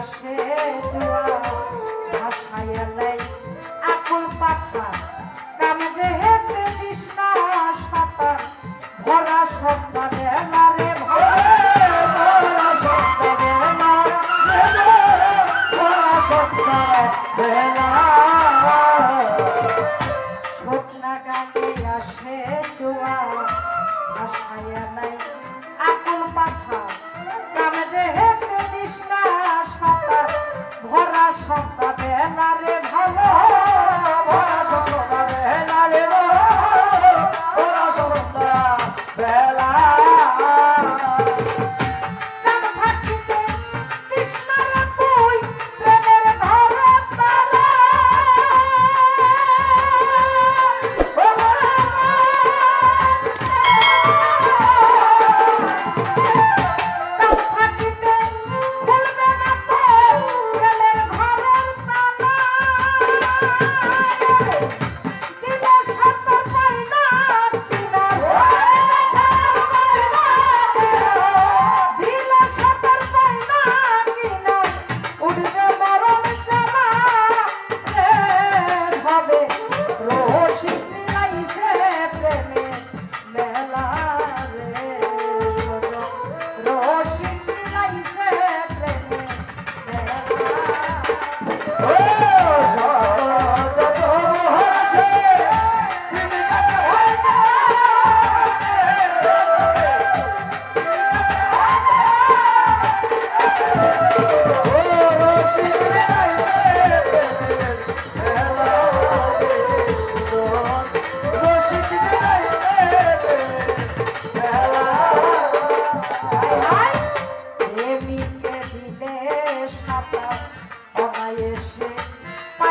আকাশে জোয়া ভাসাইয়া লাই আকুল পাতা। কাম যেহেতে কৃষ্ণা সাতা ভরা সন্তা বেলা রে ভরা। সন্তা বেলা ভরা। সন্তা বেলা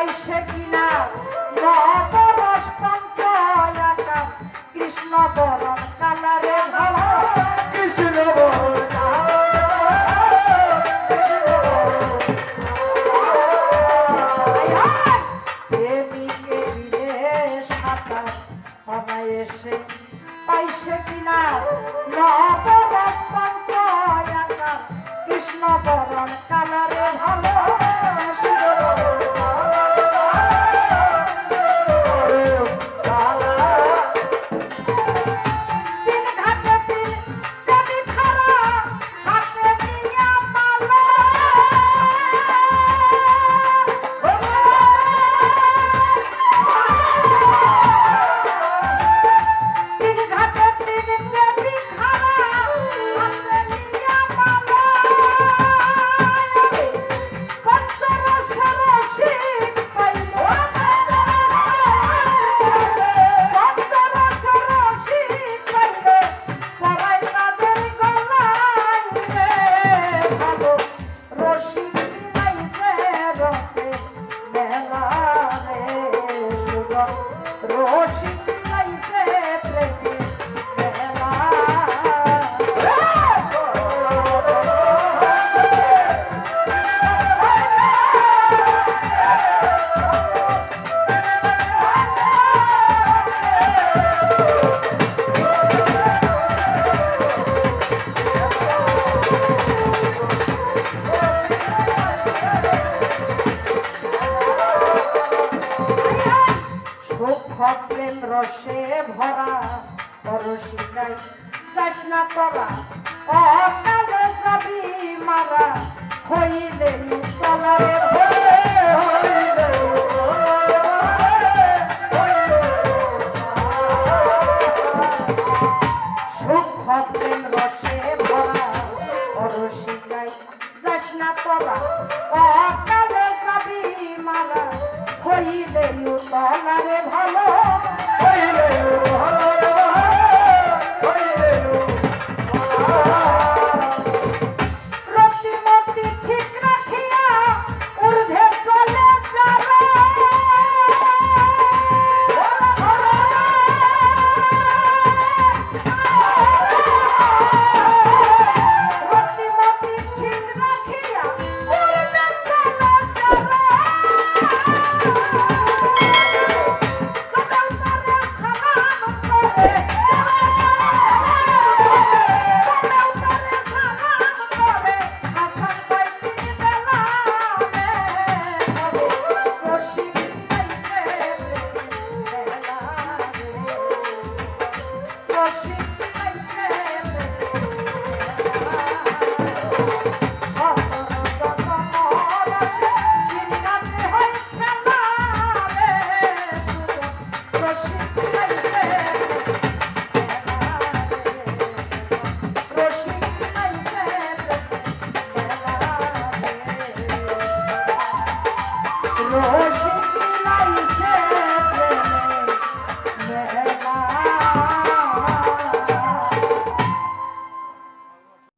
এসে কিনা? মহাপরস পঞ্চয়াকার কৃষ্ণ বরণ কালারে ভালো। কৃষ্ণ বরণ এসে পাইছে কিনা? মহাপরস পঞ্চয়াকার কৃষ্ণ বরণ কালারে ভালো। কৃষ্ণ বড় শিকাই যাস না তোরা। অকালে যাবি মারা হইলে তলার